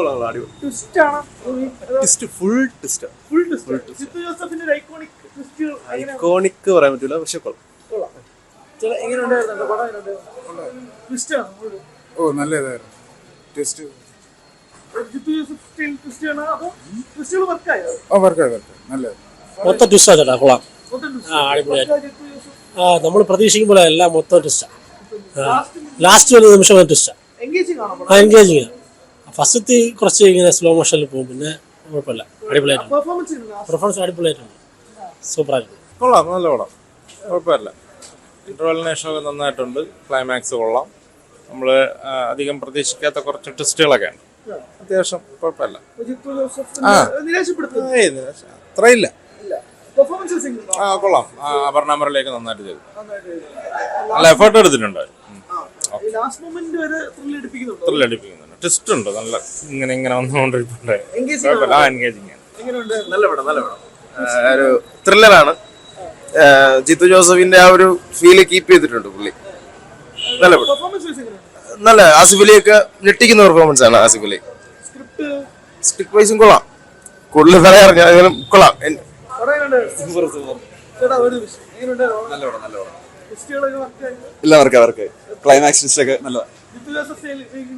കൊള്ളാം അടിപൊളി. ട്വിസ്റ്റ് ആണ്. Twist full twist full twist Jeethu ജോസഫിന്റെ ഒരു ഐക്കോണിക് ട്വിസ്റ്റ് ഐക്കോണിക് പറയാൻ പറ്റില്ല പക്ഷെ കൊള്ളാം. ചില എങ്ങനെ ഉണ്ടായിരുന്നു? പടം ട്വിസ്റ്റ് ആണ് ഓ നല്ല test Jeethu Joseph style twist ആണ് അതോ വർക്കായോ ഓ വർക്കായി വർക്കായി നല്ലത് മൊത്തം ട്വിസ്റ്റാ ചേട്ടാ കൊള്ളാം. ആ, അടിപൊളിയായിട്ട്. നമ്മൾ പ്രതീക്ഷിക്കുമ്പോൾ എല്ലാം മൊത്തം ട്വിസ്റ്റാ ലാസ്റ്റ് ലാസ്റ്റ് ഒരു നിമിഷം ട്വിസ്റ്റാ എൻഗേജിങ് ഫസ്റ്റത്തെ കുറച്ച് ഇങ്ങനെ സ്ലോ മോഷനിൽ പോകും പിന്നെ കുഴപ്പമില്ല. അടിപൊളിയായിട്ടുണ്ട്. പെർഫോമൻസ് അടിപൊളിയായിട്ടുണ്ട്. സൂപ്പറായിട്ടുണ്ട്. കൊള്ളാം നല്ല പടം. കുഴപ്പമില്ല. ഇന്റർവെല്ലിന് ശേഷമൊക്കെ നന്നായിട്ടുണ്ട്. ക്ലൈമാക്സ് കൊള്ളാം. നമ്മൾ അധികം പ്രതീക്ഷിക്കാത്ത കുറച്ച് ട്വിസ്റ്റുകളൊക്കെ ഉണ്ട്. അത്യാവശ്യം കുഴപ്പമില്ല. ജോസഫ് ആ. അത്രയില്ല. പെർഫോമൻസ് ആ കൊള്ളാം. ആ, അപർണ മുരളിയൊക്കെ നന്നായിട്ട് ചെയ്തു. നല്ല എഫേർട്ട് എടുത്തിട്ടുണ്ട്. ലാസ്റ്റ് ട്വിസ്റ്റ് ഉണ്ട്. നല്ല ഇങ്ങനെ ഇങ്ങനെ വന്നുകൊണ്ടിരിപ്പുണ്ട്. ആ എൻഗേജിങ് നല്ല പടം നല്ല പടം. ഒരു ത്രില്ലറാണ് ജിത്തു ജോസഫിന്റെ ആ ഒരു ഫീൽ കീപ്പ് ചെയ്തിട്ടുണ്ട് പുള്ളി. നല്ല നല്ല ആസിഫ് ഒക്കെ ഞെട്ടിക്കുന്ന പെർഫോമൻസ് ആണ് ആസിഫ് അലി. സ്ക്രിപ്റ്റ് വൈസും കൊള്ളാം. കൂടുതൽ കൊള്ളാം. പടം ട്വിസ്റ്റുകളൊക്കെ വർക്കായി ഇല്ല അവർക്ക് അവർക്ക് ക്ലൈമാക്സ് ഒക്കെ നല്ലതാ ജിത്തു ജോസഫ് സ്റ്റൈൽ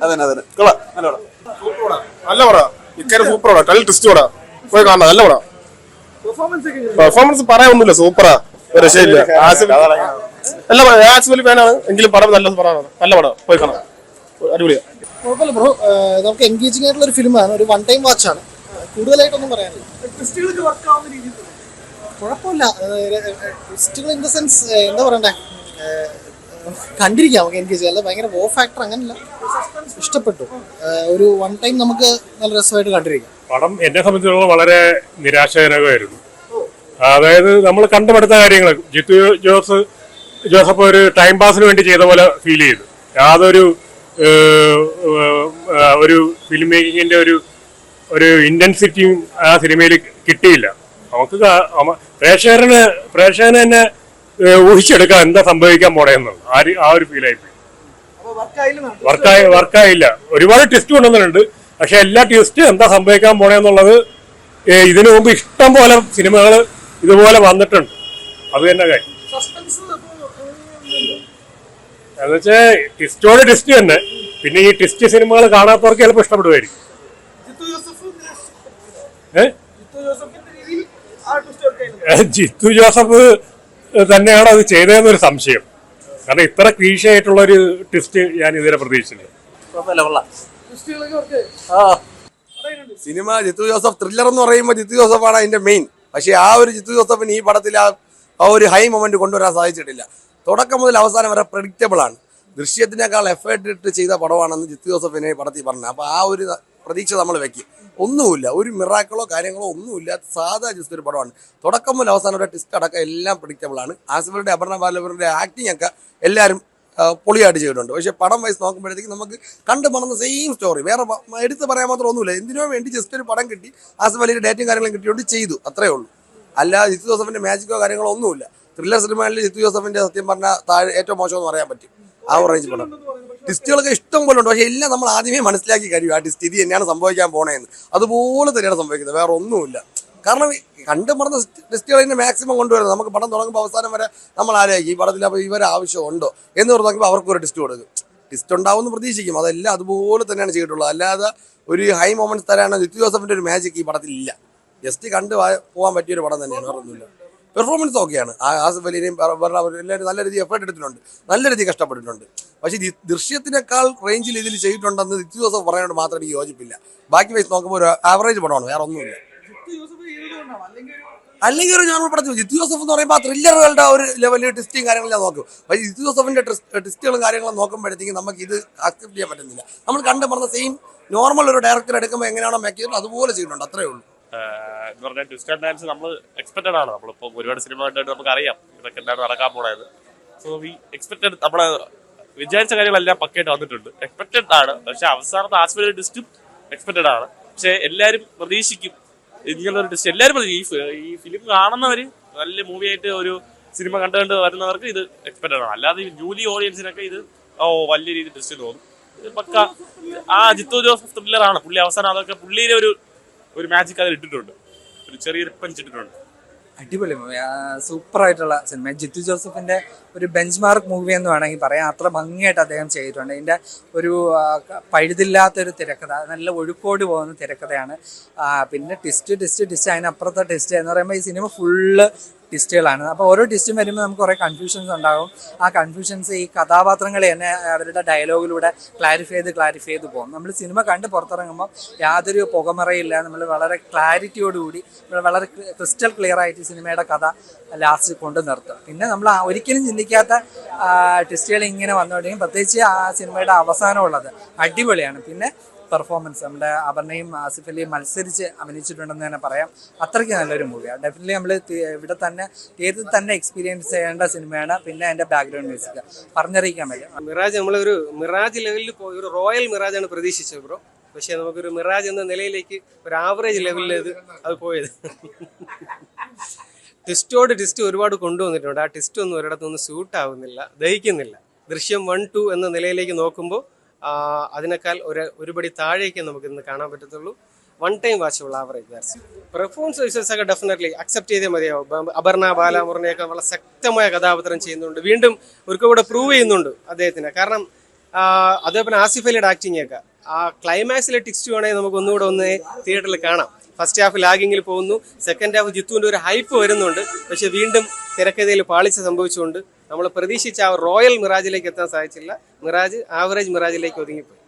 അതന്നെ അതന്നെ. കൊള്ളാം. നല്ല പടം. നല്ല പടാ. ഇക്കരെ സൂപ്പർ പടാ. ടൽ ട്വിസ്റ്റ് പടാ. പോയി കാണണം. നല്ല പടാ. പെർഫോമൻസ് പറയാനൊന്നുമില്ല. സൂപ്പറാ ഒരു രക്ഷയില്ല ആസിഫ് നല്ല പടം. ആസിഫ് ഫാനാണ് എങ്കിലും പടം നല്ല പടമാണ് നല്ല പടം. പോയി കാണാം. അടിപൊളിയാ. കുഴപ്പമില്ല ബ്രോ നമുക്ക് എൻഗേജിംഗ് ആയിട്ടുള്ള ഒരു ഫിലിമാണ് ഒരു വൺ ടൈം വാച്ച് ആണ്. കൂടുതലായിട്ടൊന്നും പറയാനില്ല. കുഴപ്പമില്ല. ട്വിസ്റ്റുകൾ ഇൻ ദ സെൻസ് എന്താ പറയണ്ടേ? കണ്ടിരിക്കാം നമുക്ക് എനിക്ക് അല്ല ഭയങ്കര വോ ഫാക്ടർ അങ്ങനല്ല. ഇഷ്ടപ്പെട്ടു. ഒരു വൺ ടൈം നമുക്ക് നല്ല രസമായിട്ട് കണ്ടിരിക്കാം. പടം എന്നെ സംബന്ധിച്ചിടത്തോളം വളരെ നിരാശാജനകമായിരുന്നു. അതായത് നമ്മൾ കണ്ടുപെടുത്ത കാര്യങ്ങൾ. ജിത്തു ജോസ് ജോസഫ് ഒരു ടൈം പാസിന് വേണ്ടി ചെയ്ത പോലെ ഫീൽ ചെയ്തു. യാതൊരു ഒരു ഫിലിം മേക്കിങ്ങിന്റെ ഒരു ഒരു ഇന്റൻസിറ്റിയും ആ സിനിമയിൽ കിട്ടിയില്ല. നമുക്ക് പ്രേക്ഷകരന് പ്രേക്ഷകന് തന്നെ ഏഹ്, ഊഹിച്ചെടുക്കാം എന്താ സംഭവിക്കാൻ പോണെന്ന്. ആ ഒരു- ആ ഒരു ഫീലായി വർക്കായി വർക്കായില്ല. ഒരുപാട് ട്വിസ്റ്റ് കൊണ്ടുവന്നിട്ടുണ്ട്. പക്ഷെ എല്ലാ ട്വിസ്റ്റ് എന്താ സംഭവിക്കാൻ പോണെന്നുള്ളത് ഇതിനു മുമ്പ് ഇഷ്ടം പോലെ സിനിമകൾ ഇതുപോലെ വന്നിട്ടുണ്ട്. അത് തന്നെ കാര്യം. എന്നുവെച്ചാൽ എന്ന് വെച്ചാൽ ട്വിസ്റ്റോട് ട്വിസ്റ്റ് തന്നെ. പിന്നെ ഈ ട്വിസ്റ്റ് സിനിമകൾ കാണാത്തവർക്ക് ചിലപ്പോൾ ഇഷ്ടപ്പെടുമായിരിക്കും ജിത്തു ജോസഫ് തന്നെയാണ് അത് ചെയ്തതെന്നൊരു സംശയം. കാരണം ഇത്ര ക്ലീശ ആയിട്ടുള്ള ഒരു ട്വിസ്റ്റ് ഞാൻ ഇതുവരെ പ്രതീക്ഷിച്ചില്ല. സിനിമ ജിത്തു ജോസഫ് ത്രില്ലർ എന്ന് പറയുമ്പോൾ ജിത്തു ജോസഫ് ആണ് അതിന്റെ മെയിൻ പക്ഷേ ആ ഒരു ജിത്തു ജോസഫിന് ഈ പടത്തിൽ ആ ആ ഒരു ഹൈ മൊമെന്റ് കൊണ്ടുവരാൻ സാധിച്ചിട്ടില്ല. തുടക്കം മുതൽ അവസാനം വരെ പ്രഡിക്റ്റബിൾ ആണ്. ദൃശ്യത്തിനേക്കാൾ എഫേർട്ട് ഇട്ട് ചെയ്ത പടമാണെന്ന് ജിത്തു ജോസഫിനെ ഈ പടത്തിൽ പറഞ്ഞു അപ്പോൾ ആ ഒരു പ്രതീക്ഷ നമ്മൾ വെക്കും. ഒന്നുമില്ല. ഒരു മിറാക്കളോ കാര്യങ്ങളോ ഒന്നുമില്ല. സാധാ ജസ്റ്റ് ഒരു പടമാണ്. തുടക്കം മുതൽ അവസാനം വരെ ടിസ്റ്റ് അടക്കം എല്ലാം പ്രഡിക്റ്റബിൾ ആണ്. ആസിഫിന്റെ അപർണ ബാലവരുടെ ആക്ടിംഗ് ഒക്കെ എല്ലാവരും പൊളിയായിട്ട് ചെയ്തിട്ടുണ്ട്. പക്ഷേ പടം വൈസ് നോക്കുമ്പോഴത്തേക്ക് നമുക്ക് കണ്ടു മറന്ന സെയിം സ്റ്റോറി വേറെ എടുത്ത് പറയാൻ മാത്രം ഒന്നുമില്ല. എന്തിനോ വേണ്ടി ജസ്റ്റ് ഒരു പടം കിട്ടി. ആസിഫ് അലിയുടെ ഡേറ്റും കാര്യങ്ങളും കിട്ടിയോണ്ട് ചെയ്തു. അത്രേ ഉള്ളൂ. അല്ലാതെ ജിത്തു ജോസഫിന്റെ മാജിക്കോ കാര്യങ്ങളോ ഒന്നുമില്ല. ത്രില്ലർ സിനിമയിൽ ജിത്തു ജോസഫിന്റെ സത്യം പറഞ്ഞാൽ താഴെ ഏറ്റവും മോശമെന്ന് പറയാൻ പറ്റും. ആ റേഞ്ച് പടം. ടിസ്റ്റുകളൊക്കെ ഇഷ്ടം പോലെ ഉണ്ട്. പക്ഷേ എല്ലാം നമ്മൾ ആദ്യമേ മനസ്സിലാക്കി കഴിയും ആ ടിസ്റ്റ് ഇത് തന്നെയാണ് സംഭവിക്കാൻ പോണേന്ന്. അതുപോലെ തന്നെയാണ് സംഭവിക്കുന്നത്. വേറെ ഒന്നുമില്ല. കാരണം കണ്ട് മറന്ന ടെസ്റ്റുകൾ തന്നെ മാക്സിമം കൊണ്ടുവരുന്നത് നമുക്ക് പടം തുടങ്ങുമ്പോൾ അവസാനം വരെ നമ്മൾ ആലോചിക്കും ഈ പടത്തിൽ അപ്പോൾ ഇവരെ ആവശ്യമുണ്ടോ എന്ന് പറഞ്ഞ് നോക്കുമ്പോൾ അവർക്ക് ഒരു ടെസ്റ്റ് കൊടുക്കും. ടെസ്റ്റ് ഉണ്ടാവും പ്രതീക്ഷിക്കും. അതെല്ലാം അതുപോലെ തന്നെയാണ് ചെയ്തിട്ടുള്ളത്. അല്ലാതെ ഒരു ഹൈ മൊമെന്റ്സ് തരാനോ നിത്യ ജോസഫിന്റെ ഒരു മാജിക് ഈ പടത്തിൽ ഇല്ല ജസ്റ്റ് കണ്ടു പോകാൻ പറ്റിയൊരു പടം തന്നെയാണ്. ഒന്നുമില്ല. പെർഫോമൻസ് ഓക്കെയാണ് ആസിഫ് അലീനെയും എല്ലാവരും നല്ല രീതിയിൽ എഫേർട്ട് എടുത്തിട്ടുണ്ട്. നല്ല രീതിയിൽ കഷ്ടപ്പെട്ടിട്ടുണ്ട്. പക്ഷേ ഈ ദൃശ്യത്തിനേക്കാൾ റേഞ്ചിൽ ഇതിൽ ചെയ്തിട്ടുണ്ടെന്ന് ജിത്തു ജോസഫ് പറയാനോട് മാത്രം എനിക്ക് യോജിപ്പില്ല. ബാക്കി വൈസ് നോക്കുമ്പോൾ ഒരു ആവറേജ് പടമാണ് വേറെ ഒന്നുമില്ല. അല്ലെങ്കിൽ ഒരു അല്ലെങ്കിൽ പറഞ്ഞു ജിത്തു ജോസഫ് എന്ന് പറയുമ്പോൾ ത്രില്ലറുകളുടെ ഒരു ലെവലിൽ ടെസ്റ്റും കാര്യങ്ങളും നോക്കും. പക്ഷേ ജിത്തു ജോസഫിന്റെ ടെസ്റ്റുകളും കാര്യങ്ങളും നോക്കുമ്പോഴത്തേക്കും നമുക്ക് ഇത് ആക്സെപ്റ്റ് ചെയ്യാൻ പറ്റുന്നില്ല. നമ്മൾ കണ്ടു പറഞ്ഞ സെയിം നോർമൽ ഒരു ഡയറക്ടർ എടുക്കുമ്പോൾ എങ്ങനെയാണോ മേക്ക് ചെയ്തത് അതുപോലെ ചെയ്യുന്നുണ്ട് അത്രേ ഉള്ളൂ. എന്ന് പറഞ്ഞാൽ ട്വിസ്റ്റ് ആൻഡ് ഡാൻസ് നമ്മൾ എക്സ്പെക്റ്റഡ് ആണ്. നമ്മളിപ്പോൾ ഒരുപാട് സിനിമ കണ്ടിട്ട് നമുക്ക് അറിയാം ഇതൊക്കെ എന്താണ് നടക്കാൻ പോണത് സോ വി എക്സ്പെക്റ്റഡ് നമ്മളെ വിചാരിച്ച കാര്യങ്ങളെല്ലാം പക്കയായിട്ട് വന്നിട്ടുണ്ട്. എക്സ്പെക്റ്റഡ് ആണ്. പക്ഷെ അവസാനത്തെ ആസ്പെക്ട് ട്വിസ്റ്റും എക്സ്പെക്റ്റഡ് ആണ്. പക്ഷെ എല്ലാവരും പ്രതീക്ഷിക്കും. ഇങ്ങനൊരു ട്വിസ്റ്റ് എല്ലാവരും പ്രതീക്ഷിക്കും ഈ ഫിലിം കാണുന്നവർ നല്ല മൂവി ആയിട്ട് ഒരു സിനിമ കണ്ടു കണ്ട് വരുന്നവർക്ക് ഇത് എക്സ്പെക്റ്റഡ് ആണ്. അല്ലാതെ ജൂലി ഓഡിയൻസിനൊക്കെ ഇത് ഓ വലിയ രീതിയിൽ ട്വിസ്റ്റ് തോന്നും. പക്ക ആ ജിത്തു ജോസഫ് ത്രില്ലറാണ് പുള്ളി അവസാനം അതൊക്കെ പുള്ളിയിലെ ഒരു ഒരു മാജിക് അതിൽ ഇട്ടിട്ടുണ്ട്. ഒരു ചെറിയൊരു പഞ്ച് ഇട്ടിട്ടുണ്ട്. അടിപൊളി മൂവി സൂപ്പർ ആയിട്ടുള്ള സിനിമ ജിത്തു ജോസഫിന്റെ ഒരു ബെഞ്ച് മാർക്ക് മൂവി എന്ന് വേണമെങ്കിൽ പറയാം. അത്ര ഭംഗിയായിട്ട് അദ്ദേഹം ചെയ്തിട്ടുണ്ട്. ഇതിന്റെ ഒരു പഴുതില്ലാത്ത ഒരു പഴുതില്ലാത്തൊരു തിരക്കഥ നല്ല ഒഴുക്കോട് പോകുന്ന തിരക്കഥയാണ്. പിന്നെ ടിസ്റ്റ് ടിസ്റ്റ് ടിസ്റ്റ് അതിനപ്പുറത്തെ ടിസ്റ്റ് എന്ന് പറയുമ്പോൾ ഈ സിനിമ ഫുള്ള് ടിസ്റ്റുകളാണ് അപ്പോൾ ഓരോ ടിസ്റ്റും വരുമ്പോൾ നമുക്ക് കുറേ കൺഫ്യൂഷൻസ് ഉണ്ടാകും. ആ കൺഫ്യൂഷൻസ് ഈ കഥാപാത്രങ്ങൾ തന്നെ അവരുടെ ഡയലോഗിലൂടെ ക്ലാരിഫൈ ചെയ്ത് ക്ലാരിഫൈ ചെയ്ത് പോകും. നമ്മൾ സിനിമ കണ്ട് പുറത്തിറങ്ങുമ്പോൾ യാതൊരു പുകമറയില്ല നമ്മൾ വളരെ ക്ലാരിറ്റിയോടുകൂടി നമ്മൾ വളരെ ക്രിസ്റ്റൽ ക്ലിയർ ആയിട്ട് സിനിമയുടെ കഥ ലാസ്റ്റ് കൊണ്ട് നിർത്തും പിന്നെ നമ്മൾ ഒരിക്കലും ചിന്തിക്കാത്ത ട്വിസ്റ്റുകൾ ഇങ്ങനെ വന്നുകൊണ്ടെങ്കിൽ പ്രത്യേകിച്ച് ആ സിനിമയുടെ അവസാനമുള്ളത് അടിപൊളിയാണ്. പിന്നെ പെർഫോമൻസ് നമ്മുടെ അപർണയും ആസിഫ് അലിയും മത്സരിച്ച് അഭിനയിച്ചിട്ടുണ്ടെന്ന് തന്നെ പറയാം. അത്രയ്ക്ക് നല്ലൊരു മൂവിയാണ് ഡെഫിനറ്റ്ലി നമ്മൾ ഇവിടെ തന്നെ തിയേറ്ററിൽ തന്നെ എക്സ്പീരിയൻസ് ചെയ്യേണ്ട സിനിമയാണ് പിന്നെ അതിന്റെ ബാക്ക്ഗ്രൗണ്ട് മ്യൂസിക് പറഞ്ഞറിയിക്കാൻ പറ്റും. മിറാജ് നമ്മളൊരു മിറാജ് ലെവലിൽ പോയി ഒരു റോയൽ മിറാജ് ആണ് പ്രതീക്ഷിച്ചത് ബ്രോ പക്ഷേ നമുക്കൊരു മിറാജ് എന്ന നിലയിലേക്ക് ഒരു ആവറേജ് ലെവലിൽ അത് പോയത്. ടിസ്റ്റോട് ടിസ്റ്റ് ഒരുപാട് കൊണ്ടുവന്നിട്ടുണ്ട്. ആ ട്വിസ്റ്റ് ഒന്നും ഒരിടത്തൊന്നും സ്യൂട്ട് ആവുന്നില്ല ദഹിക്കുന്നില്ല. ദൃശ്യം വൺ ടു എന്ന നിലയിലേക്ക് നോക്കുമ്പോൾ അതിനേക്കാൾ ഒരു ഒരുപടി താഴേക്ക് നമുക്ക് ഇന്ന് കാണാൻ പറ്റത്തുള്ളൂ. One time watchable average that's performance wise ഒക്കെ ഡെഫിനറ്റ്ലി അക്സെപ്റ്റ് ചെയ്തേ മതിയാവും. അപർണ ബാലാമുറിനെയൊക്കെ വളരെ ശക്തമായ കഥാപാത്രം ചെയ്യുന്നുണ്ട്. വീണ്ടും ഒരിക്കൽ കൂടെ പ്രൂവ് ചെയ്യുന്നുണ്ട് അദ്ദേഹത്തിന്. കാരണം അതേപോലെ ആസിഫ് ഒക്കെ. ആ ക്ലൈമാക്സിലെ ടിക്സ്റ്റ് വേണമെങ്കിൽ നമുക്ക് ഒന്നുകൂടെ ഒന്ന് തിയേറ്ററിൽ കാണാം. ഫസ്റ്റ് ഹാഫ് ലാഗിങ്ങിൽ പോകുന്നു. സെക്കൻഡ് ഹാഫ് ജിത്തുവിന്റെ ഒരു ഹൈപ്പ് വരുന്നുണ്ട്. പക്ഷെ വീണ്ടും തിരക്കഥയിൽ പാളിച്ച് സംഭവിച്ചുകൊണ്ട് നമ്മൾ പ്രതീക്ഷിച്ച ആ റോയൽ മിറാജിലേക്ക് എത്താൻ സാധിച്ചില്ല. മിറാജ് ആവറേജ് മിറാജിലേക്ക് ഒതുങ്ങിപ്പോയി.